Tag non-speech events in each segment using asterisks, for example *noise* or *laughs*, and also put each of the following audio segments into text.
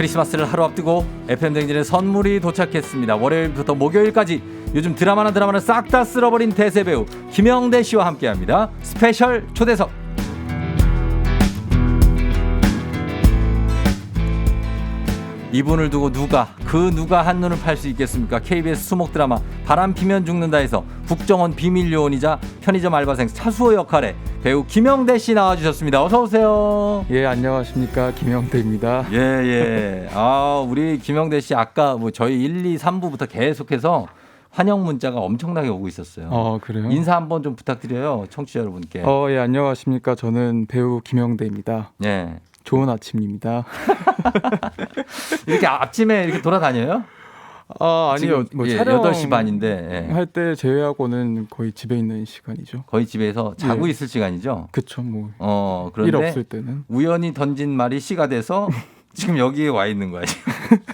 크리스마스를 하루 앞두고 FM 댕진의 선물이 도착했습니다. 월요일부터 목요일까지 요즘 드라마나 드라마를 싹 다 쓸어버린 대세 배우 김영대 씨와 함께합니다. 스페셜 초대석. 이분을 두고 누가 그 누가 한눈을 팔 수 있겠습니까? KBS 수목 드라마 바람 피면 죽는다에서 국정원 비밀 요원이자 편의점 알바생 차수호 역할에 배우 김영대 씨 나와주셨습니다. 어서 오세요. 예, 안녕하십니까. 김영태입니다. 예, 예. 아, 우리 김영대 씨 아까 뭐 저희 1, 2, 3부부터 계속해서 환영 문자가 엄청나게 오고 있었어요. 어, 그래요? 인사 한번 좀 부탁드려요. 청취자 여러분께. 어, 예, 안녕하십니까. 저는 배우 김영대입니다. 예. 좋은 아침입니다. *laughs* 이렇게 아침에 이렇게 돌아다녀요? 아, 아니요. 뭐 예, 촬영 8시 반인데 예. 할때 제외하고는 거의 집에 있는 시간이죠. 거의 집에서 자고 예. 있을 시간이죠. 그쵸, 뭐. 어, 일 그런데 없을 때는. 우연히 던진 말이 씨가 돼서 *laughs* 지금 여기에 와 있는 거야. 지금.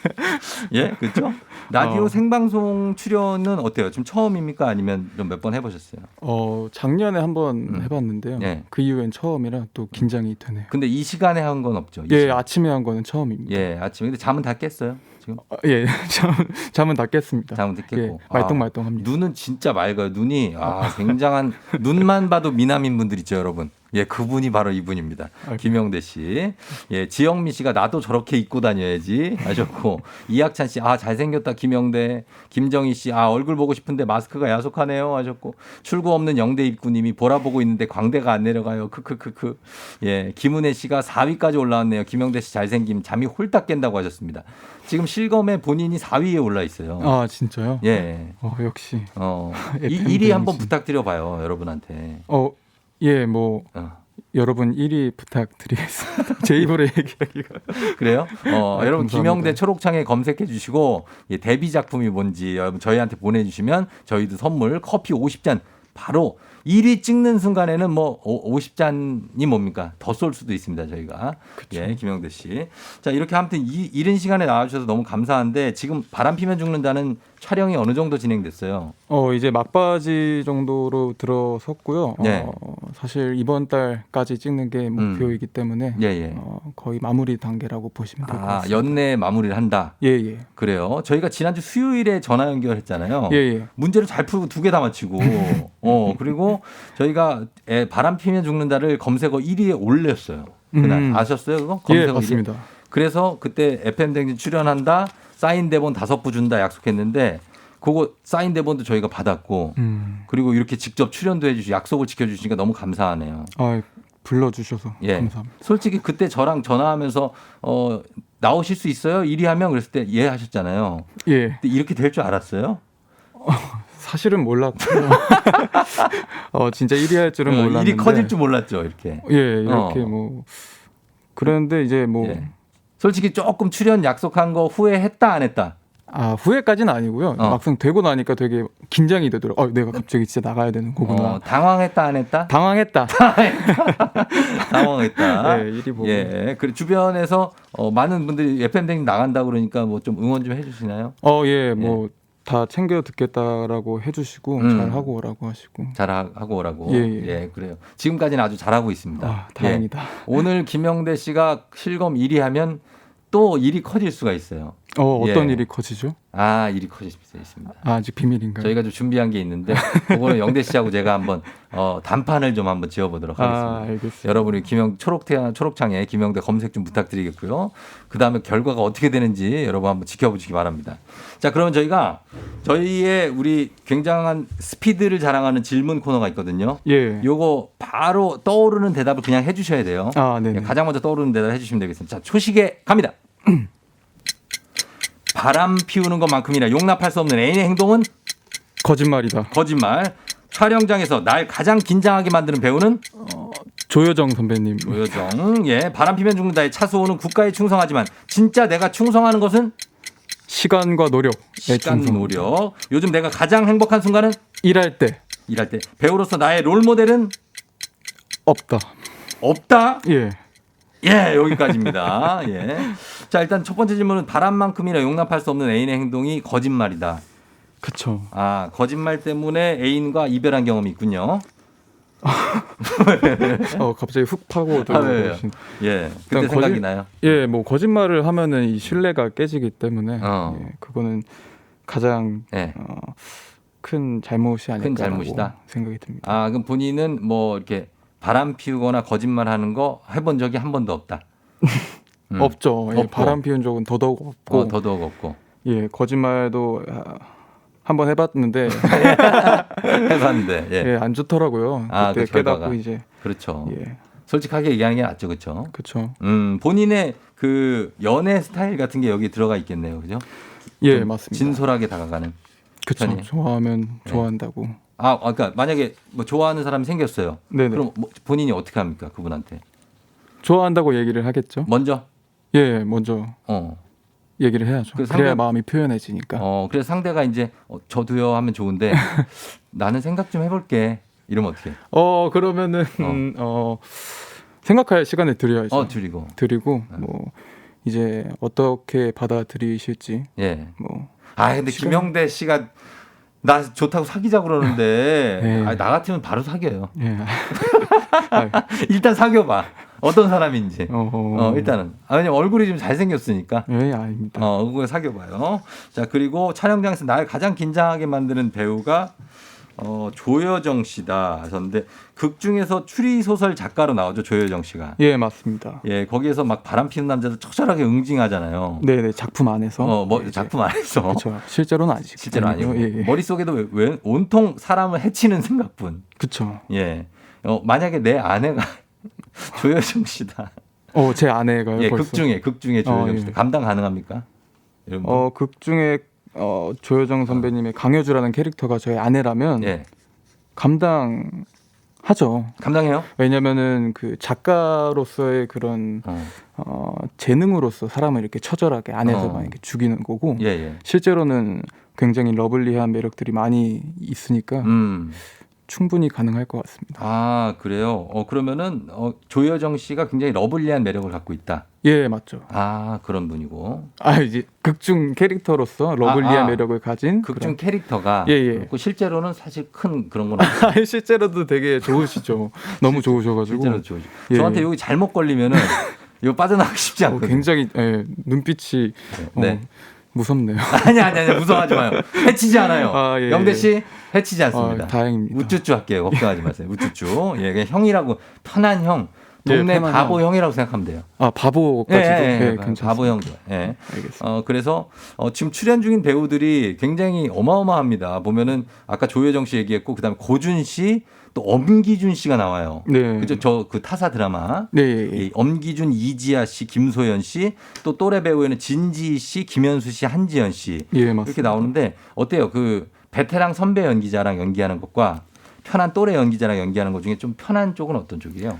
*laughs* 예, 그렇죠? 라디오 어. 생방송 출연은 어때요? 지금 처음입니까? 아니면 좀 몇 번 해보셨어요? 어, 작년에 한번 음. 해봤는데요. 예. 그 이후엔 처음이라 또 긴장이 되네요. 근데 이 시간에 한 건 없죠? 이 예, 시간. 아침에 한 거는 처음입니다. 예, 아침에 근데 잠은 다 깼어요. 지금 아, 예, *laughs* 잠, 잠은 다 깼습니다. 잠은 다 예, 깼고. 아, 말똥말똥합니다. 눈은 진짜 맑아요. 눈이 아, 굉장한 눈만 봐도 미남인 분들 있죠, 여러분. 예, 그분이 바로 이분입니다. 아이고. 김영대 씨. 예, 지영미 씨가 나도 저렇게 입고 다녀야지 하셨고 *laughs* 이학찬 씨, 아 잘생겼다 김영대. 김정희 씨, 아 얼굴 보고 싶은데 마스크가 야속하네요 하셨고 출구 없는 영대 입구님이 보라 보고 있는데 광대가 안 내려가요. 크크크크. 예, 김은혜 씨가 4위까지 올라왔네요. 김영대 씨 잘생김 잠이 홀딱 깬다고 하셨습니다. 지금 실검에 본인이 4위에 올라 있어요. 아, 진짜요? 예. 어, 역시. 어, *laughs* 이 FM 1위 한번 데미지. 부탁드려 봐요, 여러분한테. 어, 예, 뭐 어. 여러분 1위 부탁드리겠습니다. *laughs* 제 입으로 얘기하기가. 그래요? 어, 아, 여러분 감사합니다. 김영대 초록창에 검색해 주시고 예, 데뷔 작품이 뭔지 여러분 저희한테 보내주시면 저희도 선물 커피 50잔 바로 1위 찍는 순간에는 뭐 50잔이 뭡니까? 더 쏠 수도 있습니다, 저희가. 그쵸. 예, 김영대 씨. 자, 이렇게 아무튼 이, 이른 시간에 나와주셔서 너무 감사한데 지금 바람 피면 죽는다는 촬영이 어느 정도 진행됐어요? 어 이제 막바지 정도로 들어섰고요. 네. 어, 사실 이번 달까지 찍는 게 목표이기 때문에 예, 예. 어, 거의 마무리 단계라고 보시면 될 것 아, 같습니다. 연내 마무리를 한다. 예, 예, 그래요. 저희가 지난주 수요일에 전화 연결했잖아요. 예, 예. 문제를 잘 풀고 두 개 다 맞히고, *laughs* 어, 그리고 저희가 애 바람 피면 죽는다를 검색어 1위에 올렸어요. 그날. 음. 아셨어요, 그거? 예, 검색어 1위? 맞습니다. 그래서 그때 FM댕진 출연한다, 사인 대본 다섯 부 준다 약속했는데, 그거 사인 대본도 저희가 받았고, 음, 그리고 이렇게 직접 출연도 해주시 약속을 지켜주시니까 너무 감사하네요. 아 불러주셔서 예. 감사합니다. 솔직히 그때 저랑 전화하면서, 어, 나오실 수 있어요? 1위 하면 그랬을 때 예 하셨잖아요. 예, 이렇게 될 줄 알았어요? 사실은 몰랐고요. *laughs* 어 진짜 1위 할 줄은 어, 몰랐는데. 일이 커질 줄 몰랐죠, 이렇게. 예, 이렇게 어. 뭐 그런데 이제 뭐 예. 솔직히 조금 출연 약속한 거 후회했다 안 했다. 아, 후회까지는 아니고요. 어. 막상 되고 나니까 되게 긴장이 되더라고요. 어, 내가 갑자기 진짜 나가야 되는 거구나. 어, 당황했다 안 했다. 당황했다. *laughs* 당황했다. 예, 일이 보고. 예. 그 주변에서 어, 많은 분들이 FM 댕 나간다 그러니까 뭐 좀 응원 좀 해주시나요? 어, 예, 뭐 다 챙겨 듣겠다라고 해주시고 음. 잘 하고 오라고 하시고. 잘 하- 하고 오라고. 예, 예. 그래요. 지금까지는 아주 잘하고 있습니다. 아, 다행이다. 예. 오늘 김영대 씨가 실검 1위 하면 또 일이 커질 수가 있어요. 어, 어떤 예. 일이 커지죠? 아, 일이 커질 수 있습니다. 아, 아직 비밀인가요? 저희가 좀 준비한 게 있는데 그거는 영대 씨하고 제가 한번 어, 단판을 좀 한번 지어보도록 하겠습니다. 아, 알겠습니다. 여러분이 김영 초록태 초록창에 김영대 검색 좀 부탁드리겠고요. 그 다음에 결과가 어떻게 되는지 여러분 한번 지켜보시기 바랍니다. 자, 그러면 저희가 저희의 우리 굉장한 스피드를 자랑하는 질문 코너가 있거든요. 예. 요거 바로 떠오르는 대답을 그냥 해주셔야 돼요. 아, 네. 예, 가장 먼저 떠오르는 대답 해주시면 되겠습니다. 자, 초식에 갑니다. *clears throat* 바람 피우는 것만큼이나 용납할 수 없는 애인의 행동은 거짓말이다. 거짓말. 촬영장에서 날 가장 긴장하게 만드는 배우는 조여정 선배님. 조여정. 예, 바람 피면 죽는다의 차수호는 국가에 충성하지만 진짜 내가 충성하는 것은 시간과 노력. 시간 노력. 요즘 내가 가장 행복한 순간은 일할 때 일할 때. 배우로서 나의 롤 모델은 없다. 없다. 예. 예, 여기까지입니다. *laughs* 예. 자, 일단 첫 번째 질문은 바람만큼이나 용납할 수 없는 애인의 행동이 거짓말이다. 그쵸. 아, 거짓말 때문에 애인과 이별한 경험이 있군요. *laughs* 어 갑자기 훅 파고 아, 왜요? 들어오신. 예. 그때 생각이 거짓- 나요. 예, 뭐 거짓말을 하면은 이 신뢰가 깨지기 때문에 어. 예, 그거는 가장 예. 어, 큰 잘못이 아닐까 잘못이다? 생각이 듭니다. 아, 그럼 본인은 뭐 이렇게 바람 피우거나 거짓말 하는 거 해본 적이 한 번도 없다. *laughs* 음. 없죠. 예. 바람 피운 적은 더더욱 없고, 어, 더더욱 없고. 예, 거짓말도 아, 한번 해봤는데 *laughs* 해봤는데, 예. 예, 안 좋더라고요. 아, 그때 그. 깨닫고 이제 그렇죠. 예, 솔직하게 얘기하는 게 낫죠, 그렇죠? 그렇죠. 음, 본인의 그 연애 스타일 같은 게 여기 들어가 있겠네요, 그죠? 예, 좀 맞습니다. 진솔하게 다가가는. 그렇죠. 좋아하면 네. 좋아한다고. 아, 아, 그러니까 만약에 뭐 좋아하는 사람이 생겼어요. 네네. 그럼 뭐 본인이 어떻게 합니까, 그분한테? 좋아한다고 얘기를 하겠죠. 먼저, 예, 먼저 어, 얘기를 해야죠. 그 그래야 상대- 마음이 표현해지니까. 어, 그래서 상대가 이제 어, 저도요 하면 좋은데 *laughs* 나는 생각 좀 해볼게. 이러면 어떻게? 어 그러면은 어, 생각할 시간을 드려야죠. 어, 줄이고. 드리고 뭐 이제 어떻게 받아들이실지 예. 뭐 아, 근데 시간- 김영대 씨가 나 좋다고 사귀자 그러는데 네. 아, 나 같으면 바로 사귀어요. 예. 아, *laughs* 일단 사귀어봐. 어떤 사람인지. 어, 어, 일단은. 아, 왜냐면 얼굴이 좀 잘생겼으니까. 예, 아닙니다. 어, 그거 사귀어봐요. 자, 그리고 촬영장에서 날 가장 긴장하게 만드는 배우가 어, 조여정 씨다. 하셨는데 극 중에서 추리 소설 작가로 나오죠. 조여정 씨가. 예, 맞습니다. 예, 거기에서 막 바람 피는 남자들 처절하게 응징하잖아요. 네, 네 작품 안에서. 어, 뭐 예, 작품 안에서. 그렇죠. 실제로는 아니죠. 실제로 아니고 예, 예. 머릿 속에도 왜, 왜 온통 사람을 해치는 생각뿐. 그렇죠. 예. 어, 만약에 내 아내가 *laughs* 조여정 씨다. 어, 제 아내가요. 예, 벌써. 극 중에 극 중에 조여정 어, 씨다. 예. 감당 가능합니까? 어, 극 중에 어, 조여정 선배님의 강효주라는 캐릭터가 저희 아내라면 예. 감당 하죠. 감당해요? 왜냐면은 그 작가로서의 그런 어. 어, 재능으로서 사람을 이렇게 처절하게 안에서만 어. 이렇게 죽이는 거고 예, 예. 실제로는 굉장히 러블리한 매력들이 많이 있으니까 음. 충분히 가능할 것 같습니다. 아, 그래요. 어, 그러면은 어, 조여정 씨가 굉장히 러블리한 매력을 갖고 있다. 예, 맞죠. 아, 그런 분이고. 아 이제 극중 캐릭터로서 러블리한 아, 아. 매력을 가진 극중 캐릭터가 예, 예. 그렇고 실제로는 사실 큰 그런 건 *laughs* 없어요. 그런- 실제로도 되게 좋으시죠. *laughs* *laughs* 너무 좋으셔가지고 실제로 좋죠. 예. 저한테 여기 잘못 걸리면은 이거 빠져나가기 쉽지 어, 않거든요. 굉장히 예, 눈빛이 어, 네. 무섭네요. *laughs* 아니 아니 아니 무서워하지 마요. 해치지 않아요. 아, 예, 영대 예. 씨 해치지 않습니다. 아, 다행입니다. 우쭈쭈 할게요. 걱정하지 마세요. 우쭈쭈. 예, 형이라고 편한 형. 예, 동네 편한 바보 형. 형이라고 생각하면 돼요. 아 바보까지도 예, 예, 예, 예, 괜찮습니다. 바보 형. 예. 알겠습니다. 어, 그래서 어, 지금 출연 중인 배우들이 굉장히 어마어마합니다. 보면은 아까 조효정 씨 얘기했고 그다음에 고준 씨, 또 엄기준 씨가 나와요. 네. 그죠? 저 그 타사 드라마. 네, 예, 예. 이 엄기준, 이지아 씨, 김소연 씨, 또 또래 배우에는 진지 씨, 김현수 씨, 한지연 씨 예, 맞습니다. 이렇게 나오는데 어때요? 그 베테랑 선배 연기자랑 연기하는 것과 편한 또래 연기자랑 연기하는 것 중에 좀 편한 쪽은 어떤 쪽이에요?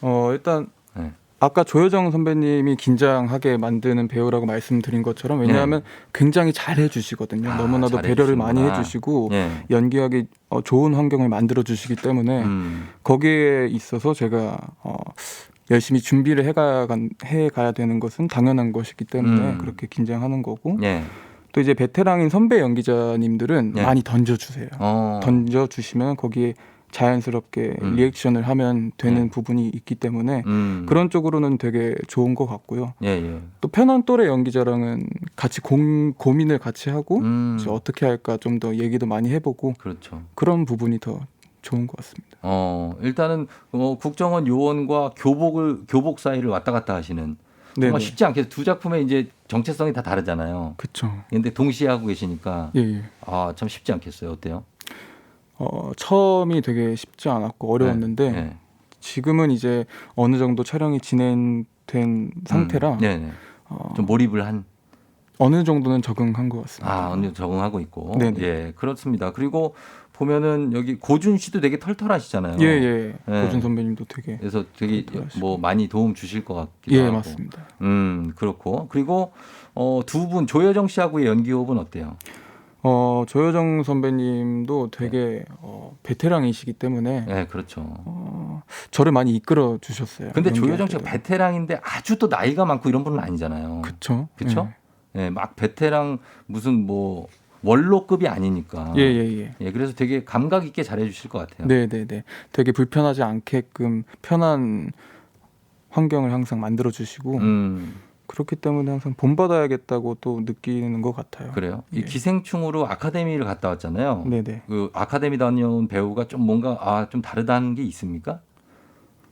어 일단 네. 아까 조여정 선배님이 긴장하게 만드는 배우라고 말씀드린 것처럼 왜냐하면 굉장히 잘 해주시거든요. 아, 너무나도 잘 배려를 많이. 해주시고 예. 연기하기 어, 좋은 환경을 만들어 주시기 때문에 음. 거기에 있어서 제가 어, 열심히 준비를 해가 해가야 되는 것은 당연한 것이기 때문에 음. 그렇게 긴장하는 거고 예. 또 이제 베테랑인 선배 연기자님들은 예. 많이 던져주세요. 어. 던져주시면 거기에 자연스럽게 음. 리액션을 하면 되는 예. 부분이 있기 때문에 음. 그런 쪽으로는 되게 좋은 것 같고요. 예, 예. 또 편한 또래 연기자랑은 같이 공, 고민을 같이 하고 음. 어떻게 할까 좀 더 얘기도 많이 해보고 그렇죠. 그런 부분이 더 좋은 것 같습니다. 어, 일단은 어, 국정원 요원과 교복을 교복 사이를 왔다 갔다 하시는 네, 정말 쉽지 않게 두 작품의 이제 정체성이 다 다르잖아요. 그렇죠. 근데 동시에 하고 계시니까 예, 예. 아, 참 쉽지 않겠어요. 어때요? 어, 처음이 되게 쉽지 않았고 어려웠는데 네. 네. 지금은 이제 어느 정도 촬영이 진행된 상태라 음, 네, 네. 어, 좀 몰입을 한 어느 정도는 적응한 것 같습니다. 아, 언니 적응하고 있고. 네네. 예, 그렇습니다. 그리고 보면은 여기 고준 씨도 되게 털털하시잖아요. 예, 예. 네. 고준 선배님도 되게 그래서 되게 털털하시고. 뭐 많이 도움 주실 것 같기도 예, 하고. 맞습니다. 음, 그렇고. 그리고 어, 두 분 조여정 씨하고의 연기 호흡은 어때요? 어, 조여정 선배님도 되게 어, 베테랑이시기 때문에 네, 그렇죠. 어, 저를 많이 이끌어 주셨어요. 근데 조여정 씨가. 베테랑인데 아주 또 나이가 많고 이런 분은 아니잖아요. 그쵸? 그쵸? 예, 막 베테랑 무슨 뭐 원로급이 아니니까. 예, 예, 예. 예, 그래서 되게 감각 있게 잘해 주실 것 같아요. 네, 네, 네. 되게 불편하지 않게끔 편한 환경을 항상 만들어 주시고 음, 그렇기 때문에 항상 본받아야겠다고 또 느끼는 것 같아요. 그래요. 이 예. 기생충으로 아카데미를 갔다 왔잖아요. 네, 네. 그 아카데미 다녀온 배우가 좀 뭔가 아, 좀 다르다는 게 있습니까?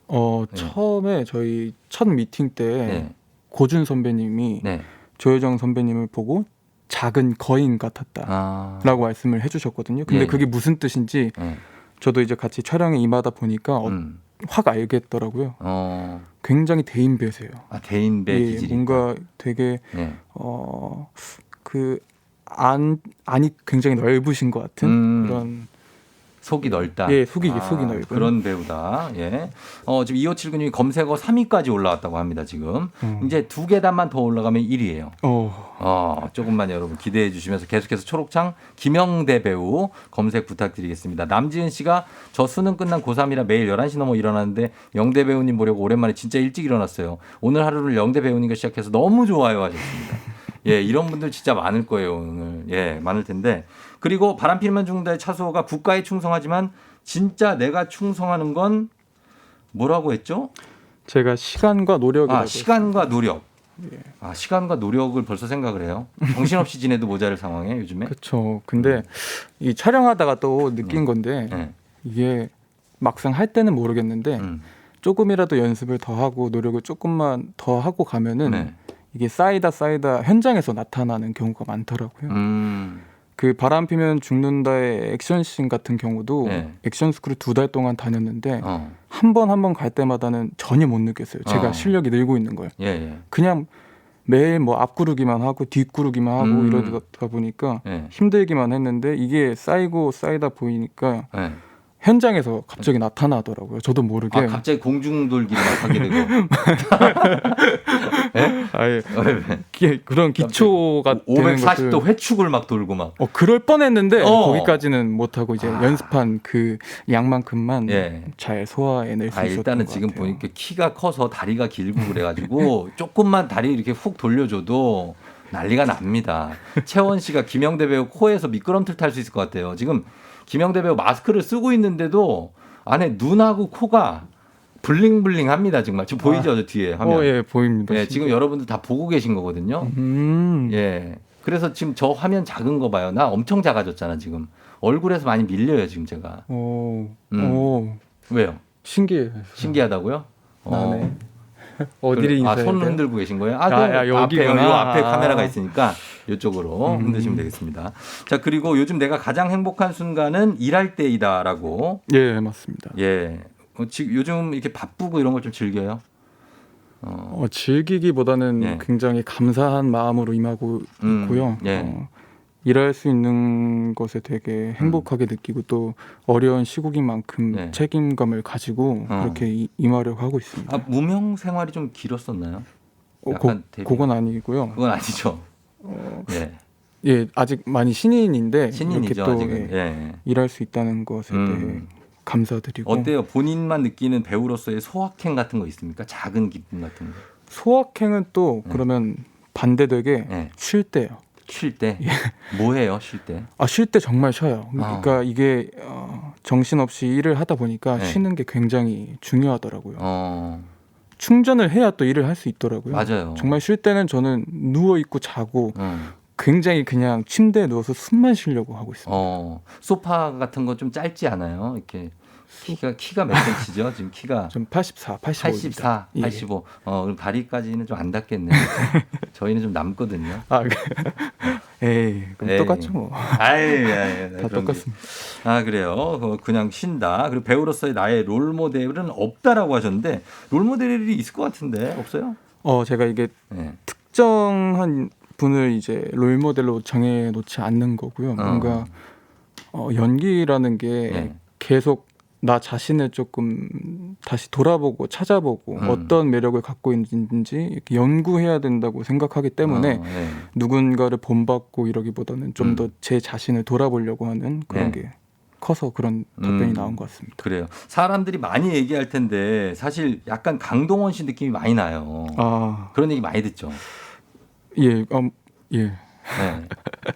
어, 네. 처음에 저희 첫 미팅 때 네. 고준 선배님이 네. 조효정 선배님을 보고 작은 거인 같았다라고 아. 말씀을 해주셨거든요. 근데 예. 그게 무슨 뜻인지 네. 저도 이제 같이 촬영에 임하다 보니까 어, 음. 확 알겠더라고요. 어. 굉장히 대인배세요. 아, 대인배 예, 기질이. 뭔가 되게 예. 어그 안 안이 굉장히 넓으신 것 같은 음. 그런 속이 넓다. 예 속이 속이 넓은 그런 배우다. 예. 어, 지금 2579님이 검색어 3위까지 올라왔다고 합니다, 지금. 음. 이제 두 계단만 더 올라가면 1위예요. 어 어, 조금만 여러분 기대해 주시면서 계속해서 초록창 김영대 배우 검색 부탁드리겠습니다. 남지은 씨가 저 수능 끝난 고3이라 매일 11시 넘어 일어나는데 영대 배우님 보려고 오랜만에 진짜 일찍 일어났어요. 오늘 하루를 영대 배우님과 시작해서 너무 좋아요 하셨습니다. 예, 이런 분들 진짜 많을 거예요, 오늘. 예, 많을 텐데. 그리고 바람 피면 죽는다의 차수호가 국가에 충성하지만 진짜 내가 충성하는 건 뭐라고 했죠? 제가 시간과 노력이라고 아, 시간과 노력. 예. 아, 시간과 노력을 벌써 생각을 해요. 정신없이 지내도 모자랄 상황에 요즘에. 그렇죠. 근데 이 촬영하다가 또 느낀 음. 건데 네. 이게 막상 할 때는 모르겠는데 음. 조금이라도 연습을 더 하고 노력을 조금만 더 하고 가면은 네. 이게 쌓이다 쌓이다 현장에서 나타나는 경우가 많더라고요. 음. 그 바람 피면 죽는다의 액션씬 같은 경우도 네. 액션 스쿨을 두 달 동안 다녔는데 어. 한번 한 번 갈 때마다는 전혀 못 느꼈어요. 제가 어. 실력이 늘고 있는 걸. 예, 예. 그냥 매일 뭐 앞구르기만 하고 뒷구르기만 하고 음. 이러다 보니까 예. 힘들기만 했는데 이게 쌓이고 쌓이다 보이니까 예. 현장에서 갑자기 나타나더라고요. 저도 모르게. 아, 갑자기 공중돌기를 막 하게 되고. *laughs* 예? 아예 왜, 왜? 기- 그런 기초가 되는 540도 것을 회축을 막 돌고 막. 어 그럴 뻔했는데 어. 거기까지는 못 하고 이제 아. 연습한 그 양만큼만 예. 잘 소화해낼 수 아, 있었던 일단은 것 지금 같아요. 보니까 키가 커서 다리가 길고 그래가지고 *laughs* 조금만 다리 이렇게 훅 돌려줘도 난리가 납니다. 채원 씨가 김영대 배우 코에서 미끄럼틀 탈 수 있을 것 같아요. 지금 김영대 배우 마스크를 쓰고 있는데도 안에 눈하고 코가 블링블링합니다. 정말 지금 보이죠, 저 뒤에 화면. 어, 예, 보입니다. 예, 지금 여러분들 다 보고 계신 거거든요. 음. 예. 그래서 지금 저 화면 작은 거 봐요. 나 엄청 작아졌잖아, 지금. 얼굴에서 많이 밀려요, 지금 제가. 오, 음. 오, 왜요? 신기해. 신기하다고요? 나네. *laughs* 어디를 아, 인사해야 손 돼요? 흔들고 계신 거예요? 아, 아, 그 야, 앞에, 앞에 아. 카메라가 있으니까 이쪽으로 음. 흔드시면 되겠습니다. 자, 그리고 요즘 내가 가장 행복한 순간은 일할 때이다라고. 예, 맞습니다. 예. 어, 지금 요즘 이렇게 바쁘고 이런 걸 좀 즐겨요? 어, 어, 즐기기보다는 예. 굉장히 감사한 마음으로 임하고 음, 있고요. 예. 어, 일할 수 있는 것에 되게 행복하게 느끼고 또 어려운 시국인 만큼 예. 책임감을 가지고 어. 그렇게 이- 임하려고 하고 있습니다. 아, 무명 생활이 좀 길었었나요? 어, 고, 데뷔. 그건 아니고요. 그건 아니죠. 어, 예. 예, 아직 많이 신인인데 이렇게 신인이죠, 또 아직은. 예, 예. 일할 수 있다는 것에 대해 음. 감사드리고 어때요? 본인만 느끼는 배우로서의 소확행 같은 거 있습니까? 작은 기쁨 같은 거. 소확행은 또 예. 그러면 반대되게 예. 쉴 때요. 쉴 때. 뭐 해요, 쉴 때? 아 쉴 때 정말 쉬어요. 아. 그러니까 이게 어, 정신없이 일을 하다 보니까 네. 쉬는 게 굉장히 중요하더라고요. 어, 충전을 해야 또 일을 할 수 있더라고요. 맞아요. 정말 쉴 때는 저는 누워 있고 자고 어, 굉장히 그냥 침대에 누워서 숨만 쉬려고 하고 있습니다. 어, 소파 같은 거 좀 짧지 않아요? 이렇게 키가 키가 몇 센치죠? 지금 키가 전 84, 85. 84, 예. 85. 어, 그럼 다리까지는 좀 안 닿겠네요. *laughs* 저희는 좀 남거든요. 아, 그- 에이, *laughs* 그럼 에이. 똑같죠 뭐. 아이, 아이, 다 똑같습니다. 아 그래요. 어, 그냥 쉰다. 그리고 배우로서의 나의 롤 모델은 없다라고 하셨는데 롤 모델이 있을 것 같은데 없어요? 어, 제가 이게 네. 특정한 분을 이제 롤 모델로 정해 놓지 않는 거고요. 뭔가 어, 연기라는 게 네. 계속 나 자신을 조금 다시 돌아보고 찾아보고 음. 어떤 매력을 갖고 있는지 이렇게 연구해야 된다고 생각하기 때문에 어, 네. 누군가를 본받고 이러기보다는 좀 음. 더제 자신을 돌아보려고 하는 그런 네. 게 커서 그런 답변이 음. 나온 것 같습니다. 그래요. 사람들이 많이 얘기할 텐데 사실 약간 강동원 씨 느낌이 많이 나요. 아, 그런 얘기 많이 듣죠. 예, 음, 예. 네.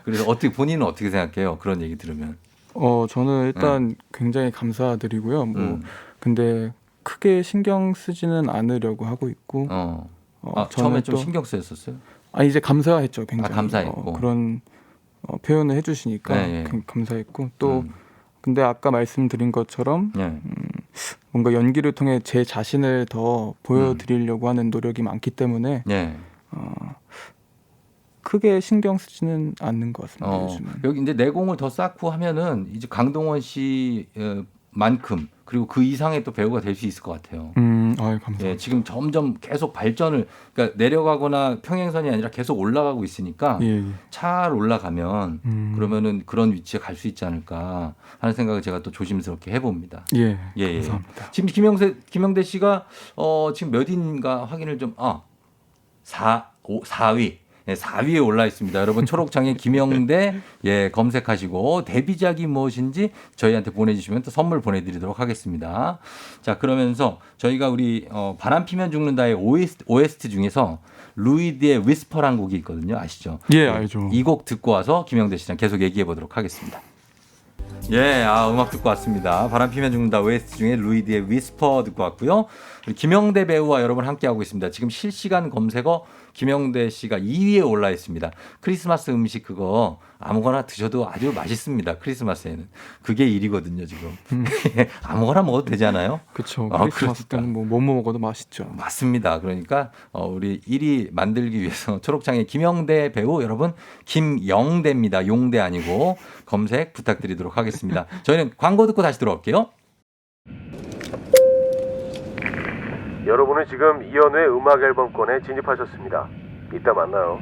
그래서 어떻게 본인은 어떻게 생각해요? 그런 얘기 들으면. 어 저는 일단 굉장히 감사드리고요. 뭐 음. 근데 크게 신경 쓰지는 않으려고 하고 있고 어. 어, 아, 저는 처음에 좀 또- 신경 쓰였었어요? 아 이제 감사했죠 굉장히 아, 감사했고. 어, 그런 어, 표현을 해주시니까 네, 예. 굉- 감사했고 또 음. 근데 아까 말씀드린 것처럼 예. 뭔가 연기를 통해 제 자신을 더 보여드리려고 하는 노력이 많기 때문에 예. 어, 크게 신경 쓰지는 않는 것 같습니다 어, 요즘은. 여기 이제 내공을 더 쌓고 하면은 이제 강동원 씨만큼 그리고 그 이상의 또 배우가 될 수 있을 것 같아요. 음, 아유 감사합니다. 예, 지금 점점 계속 발전을 그러니까 내려가거나 평행선이 아니라 계속 올라가고 있으니까 예, 예. 잘 올라가면 음, 그러면은 그런 위치에 갈 수 있지 않을까 하는 생각을 제가 또 조심스럽게 해봅니다. 예, 예, 예. 감사합니다. 지금 김영세 김영대 씨가 어 지금 몇 인가 확인을 좀 아 4, 5, 4위. 네, 4위에 올라 있습니다. 여러분 초록창에 김영대 예 검색하시고 데뷔작이 무엇인지 저희한테 보내주시면 또 선물 보내드리도록 하겠습니다. 자 그러면서 저희가 우리 어, 바람 피면 죽는다의 OST, OST 중에서 루이드의 위스퍼란 곡이 있거든요. 아시죠? 예, 알죠. 이 곡 듣고 와서 김영대 씨랑 계속 얘기해 보도록 하겠습니다. 예, 아, 음악 듣고 왔습니다. 바람 피면 죽는다 OST 중에 루이드의 위스퍼 듣고 왔고요. 김영대 배우와 여러분 함께하고 있습니다. 지금 실시간 검색어 김영대 씨가 2위에 올라 있습니다. 크리스마스 음식 그거 아무거나 드셔도 아주 맛있습니다. 크리스마스에는. 그게 1위거든요, 지금. *laughs* 아무거나 먹어도 되잖아요. 그렇죠. 아, 크리스마스 그러니까. 때는 뭐 뭐뭐 먹어도 맛있죠. 맞습니다. 그러니까 어, 우리 1위 만들기 위해서 *laughs* 초록창의 김영대 배우 여러분 김영대입니다. 용대 아니고 검색 부탁드리도록 하겠습니다. 저희는 광고 듣고 다시 들어올게요. 여러분은 지금 이연우의 음악 앨범권에 진입하셨습니다. 이따 만나요.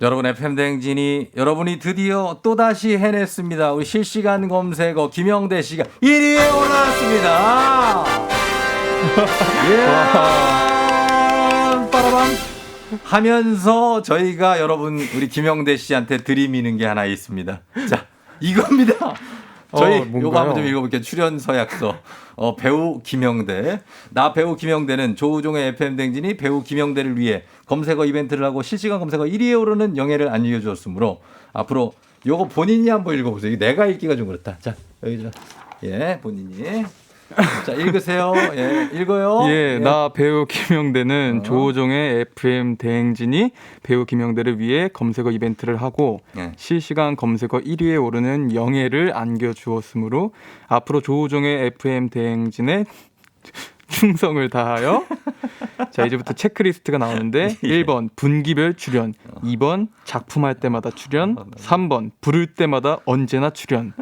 여러분 FM 대행진이 여러분이 드디어 또다시 해냈습니다. 우리 실시간 검색어 김영대 씨가 1위에 올라왔습니다. 예. 빠라밤. 하면서 저희가 여러분 우리 김영대 씨한테 들이미는 게 하나 있습니다. 자, 이겁니다. 저희 어? 요거 한번 좀 읽어볼게요. 출연 서 약서. 어, 배우 김영대. 나 배우 김영대는 조우종의 FM 댕진이 배우 김영대를 위해 검색어 이벤트를 하고 실시간 검색어 1위에 오르는 영예를 안겨주었으므로 앞으로 요거 본인이 한번 읽어보세요. 내가 읽기가 좀 그렇다. 자, 여기 저. 예, 본인이. 자, 읽으세요. 예, 읽어요. 예, 나 배우 김영대는 어. 조우종의 FM 대행진이 배우 김영대를 위해 검색어 이벤트를 하고 예. 실시간 검색어 1위에 오르는 영예를 안겨주었으므로 앞으로 조우종의 FM 대행진에 충성을 다하여 *laughs* 자 이제부터 체크리스트가 나오는데 *laughs* 예. 1번 분기별 출연 2번 작품할 때마다 출연 3번 부를 때마다 언제나 출연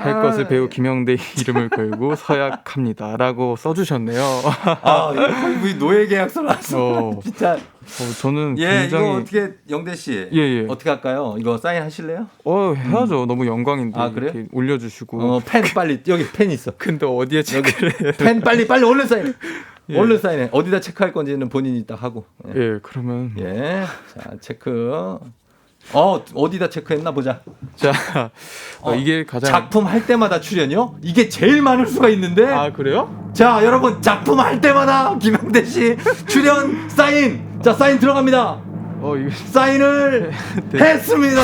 할 것을 배우 김영대 *laughs* 이름을 걸고 서약합니다라고 써주셨네요. *laughs* 아, 거의 노예 계약서 나왔어. 어, 진짜. 어, 저는 예, 굉장히 이거 어떻게 영대 씨? 예, 예. 어떻게 할까요? 이거 사인 하실래요? 어 해야죠. 너무 영광인데 아? 이렇게 올려주시고. 어, 펜 빨리 여기 펜 있어. 근데 어디에 체크를? 펜 빨리 빨리 얼른 사인. 예. 얼른 사인해. 어디다 체크할 건지는 본인이 딱 하고. 예. 예, 그러면 예. 자, 체크. 어, 어디다 체크했나 보자. 자 어, 어, 이게 가장 작품 할 때마다 출연이요? 이게 제일 많을 수가 있는데. 아 그래요? 자, 여러분 작품 할 때마다 김영대 씨 출연 사인. 자, 사인 들어갑니다. 어 이거 사인을 *laughs* 네. 했습니다.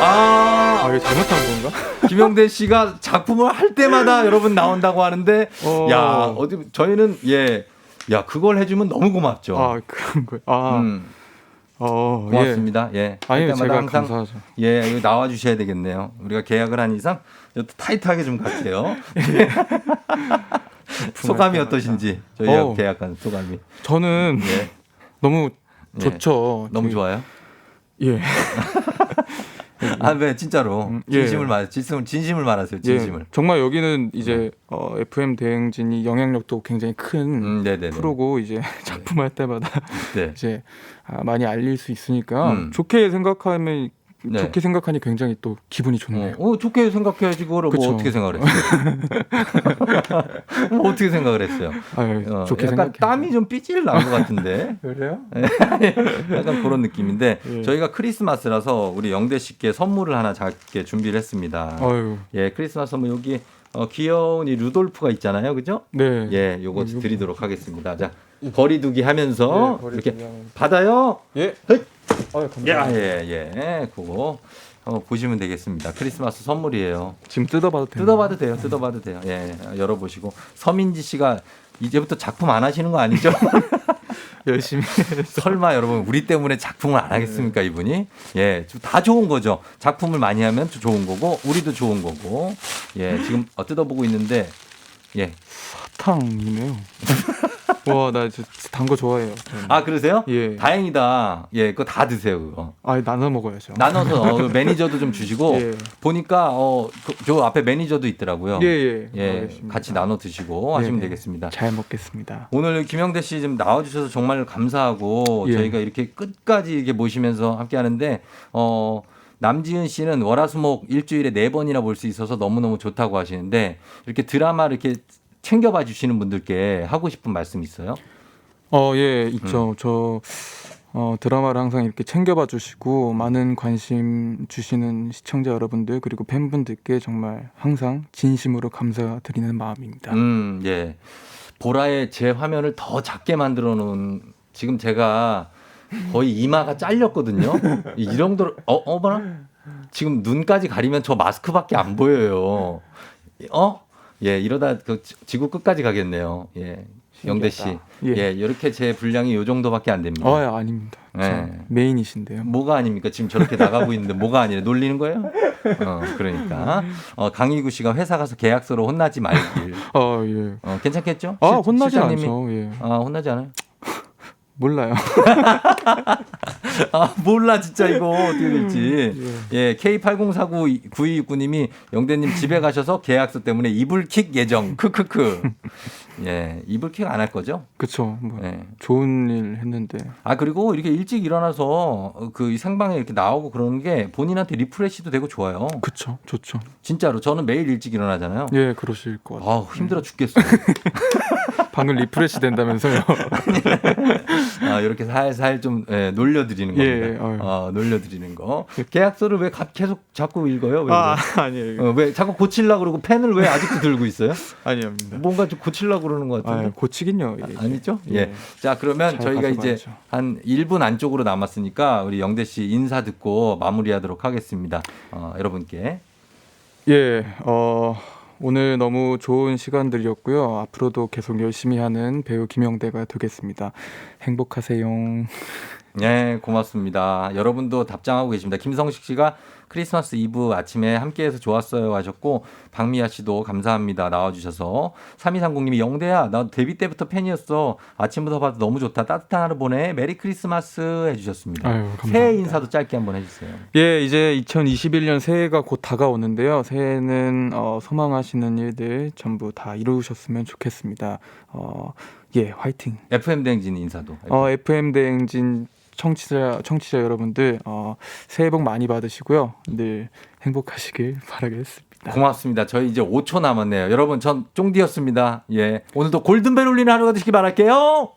아, 아 이거 잘못한 건가? 김영대 씨가 작품을 할 때마다 여러분 나온다고 하는데, 어. 야 어디 저희는 예, 야 그걸 해주면 너무 고맙죠. 아 그런 거. 아 음, 어, 고맙습니다. 예, 예. 아니 제가 항상 감사하죠. 예 나와 주셔야 되겠네요. 우리가 계약을 한 이상 좀 타이트하게 좀 갈게요. *laughs* *laughs* 소감이 어떠신지 저희가 어. 계약한 소감이. 저는 예, 너무 예. 좋죠. 너무 저희- 좋아요. 예. *laughs* 아, 왜 진짜로 음, 예. 진심을 말 진심을 진심을 말하세요. 예. 진심을. 정말 여기는 이제 어, FM 대행진이 영향력도 굉장히 큰 음, 네, 네, 네. 프로고 이제 *laughs* 작품할 때마다 네. 이제 아, 많이 알릴 수 있으니까 음. 좋게 생각하면 네. 좋게 생각하니 굉장히 또 기분이 좋네요. 어, 어, 좋게 생각해야지 그거를 뭐. 어떻게 생각을 했어요? *laughs* 뭐 어떻게 생각을 했어요? 아유, 어, 좋게 약간 생각해. 땀이 좀 삐질 난것 같은데 *laughs* 그래요? *laughs* 약간 그런 느낌인데 예. 저희가 크리스마스라서 우리 영대 씨께 선물을 하나 작게 준비를 했습니다. 아유, 예, 크리스마스 선물 여기 어, 귀여운 이 루돌프가 있잖아요. 그죠? 네. 예, 요거 음, 요거. 드리도록 하겠습니다. 자, 거리두기 하면서 네, 이렇게 거리두기 하면서. 받아요. 예. 헐. 아, 야, 감사합니다. 예, 예. 그거 한번 보시면 되겠습니다. 크리스마스 선물이에요. 지금 뜯어봐도 돼요. 뜯어봐도 돼요. 뜯어봐도 돼요. 예, 예. 열어보시고 서민지 씨가 이제부터 작품 안 하시는 거 아니죠? *laughs* 열심히. 설마 여러분 우리 때문에 작품을 안 하겠습니까 이분이? 예, 좀다 좋은 거죠. 작품을 많이 하면 또 좋은 거고 우리도 좋은 거고. 예, 지금 어, 뜯어보고 있는데 예. 사탕이네요. *laughs* 와, 나 단 거 좋아해요. 저는. 아 그러세요? 예. 다행이다. 예, 그거 다 드세요 그거. 아, 나눠 먹어야죠. 나눠서 어, 매니저도 좀 주시고 *laughs* 예. 보니까 어, 그, 저 앞에 매니저도 있더라고요. 예, 예. 예, 알겠습니다. 같이 나눠 드시고 하시면 네, 네. 되겠습니다. 잘 먹겠습니다. 오늘 김영대 씨좀 나와주셔서 정말 감사하고 예. 저희가 이렇게 끝까지 이렇게 모시면서 함께 하는데 어 남지은 씨는 월화수목 일주일에 네 번이나 볼 수 있어서 너무너무 좋다고 하시는데 이렇게 드라마 이렇게 챙겨봐 주시는 분들께 하고 싶은 말씀 있어요? 어, 예, 있죠. 음. 저 어, 드라마를 항상 이렇게 챙겨봐 주시고 많은 관심 주시는 시청자 여러분들 그리고 팬분들께 정말 항상 진심으로 감사드리는 마음입니다. 음, 예. 보라의 제 화면을 더 작게 만들어 놓은 지금 제가 거의 이마가 잘렸거든요. 이 정도로 어 어머나 지금 눈까지 가리면 저 마스크밖에 안 보여요. 어? 예, 이러다 그 지- 지구 끝까지 가겠네요. 예. 영대 씨. 예. 예, 이렇게 제 분량이 요 정도밖에 안 됩니다. 어, 예, 아닙니다. 저 네. 메인이신데요. 뭐가 아닙니까? 지금 저렇게 나가고 있는데 뭐가 아니라 놀리는 거예요? 어, 그러니까. 어, 강희구 씨가 회사 가서 계약서로 혼나지 말길. 어, 예. 어, 괜찮겠죠? 아, 실- 혼나진 실장님이- 않죠. 예. 아, 혼나지 않아요? 몰라요. *laughs* *laughs* 아, 몰라, 진짜 이거 어떻게 될지. 예, K80499269님이 영대님 집에 가셔서 계약서 때문에 이불킥 예정. 크크크. *laughs* 예, 이불킥 안 할 거죠? 그쵸. 뭐 예. 좋은 일 했는데. 아, 그리고 이렇게 일찍 일어나서 그 생방에 이렇게 나오고 그러는 게 본인한테 리프레시도 되고 좋아요. 그쵸. 좋죠. 진짜로. 저는 매일 일찍 일어나잖아요. 예, 그러실 것 같아요. 아우, 힘들어 죽겠어요. *laughs* 방금 리프레시 된다면서요. 아, 이렇게 살살 좀 예, 놀려드리는 겁니다. 예, 아유. 어, 놀려드리는 거. 계약서를 왜 가- 계속 자꾸 읽어요? 왜, 아, 그래요? 아니에요. 어, 왜 자꾸 고치려고 그러고 펜을 왜 아직도 들고 있어요? *laughs* 아니입니다. 뭔가 좀 고치려고 그러는 것 같은데. 아, 고치긴요. 이게. 아, 니죠 예. 예. 자, 그러면 잘 저희가 이제 가져가야죠. 한 1분 안쪽으로 남았으니까 우리 영대 씨 인사 듣고 마무리하도록 하겠습니다. 어, 여러분께. 예, 어, 오늘 너무 좋은 시간들이었고요. 앞으로도 계속 열심히 하는 배우 김영대가 되겠습니다. 행복하세요. 네, 고맙습니다. 여러분도 답장하고 계십니다. 김성식 씨가 크리스마스 이브 아침에 함께해서 좋았어요 하셨고 박미아 씨도 감사합니다 나와주셔서 3230님이 영대야 나 데뷔 때부터 팬이었어 아침부터 봐도 너무 좋다 따뜻한 하루 보내 메리 크리스마스 해주셨습니다. 아유, 감사합니다. 새해 인사도 짧게 한번 해주세요. 예, 이제 2021년 새해가 곧 다가오는데요. 새해는 어, 소망하시는 일들 전부 다 이루셨으면 좋겠습니다. 어, 예, 화이팅. FM 대행진 인사도. 어, FM 대행진 청취자 청취자 여러분들 어, 새해 복 많이 받으시고요. 늘 행복하시길 *laughs* 바라겠습니다. 고맙습니다. 저희 이제 5초 남았네요. 여러분 전 쫑디였습니다. 예 오늘도 골든벨 울리는 하루가 되시기 바랄게요.